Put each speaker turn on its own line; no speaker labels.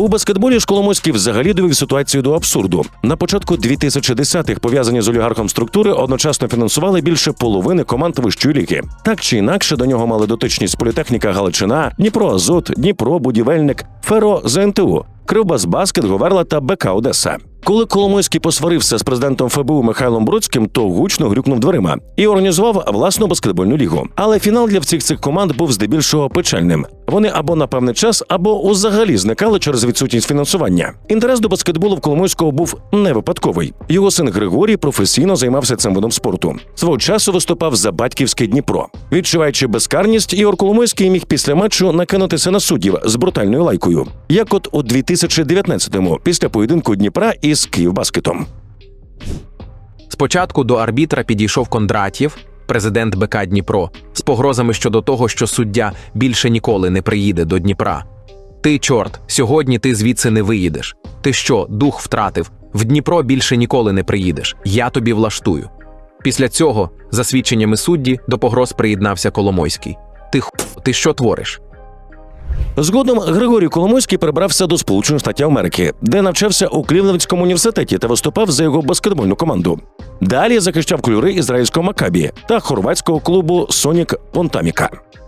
У баскетболі Школомойський взагалі довів ситуацію до абсурду. На початку 2010-х пов'язані з олігархом структури одночасно фінансували більше половини команд вищої ліги. Так чи інакше до нього мали дотичність політехніка Галичина, Дніпро Азот, Дніпро, Будівельник, Феро ЗНТУ, Кривбас Баскет, Говерла та БК Одеса. Коли Коломойський посварився з президентом ФБУ Михайлом Бродським, то гучно грюкнув дверима і організував власну баскетбольну лігу. Але фінал для всіх цих команд був здебільшого печальним. Вони або на певний час, або узагалі зникали через відсутність фінансування. Інтерес до баскетболу в Коломойського був не випадковий. Його син Григорій професійно займався цим видом спорту. Свого часу виступав за батьківське Дніпро. Відчуваючи безкарність, Ігор Коломойський міг після матчу накинутися на суддів з брутальною лайкою, як от у 2019-му, після поєдинку Дніпра із Київбаскетом.
Спочатку до арбітра підійшов Кондратєв, президент БК Дніпро, з погрозами щодо того, що суддя більше ніколи не приїде до Дніпра. Ти, чорт, сьогодні ти звідси не виїдеш. Ти що, дух втратив? В Дніпро більше ніколи не приїдеш. Я тобі влаштую. Після цього, за свідченнями судді, до погроз приєднався Коломойський. Ти ху, ти що твориш?
Згодом Григорій Коломойський перебрався до Сполучених Штатів Америки, де навчався у Клівлендському університеті та виступав за його баскетбольну команду. Далі захищав кольори ізраїльського Макабі та хорватського клубу Сонік Понтаміка.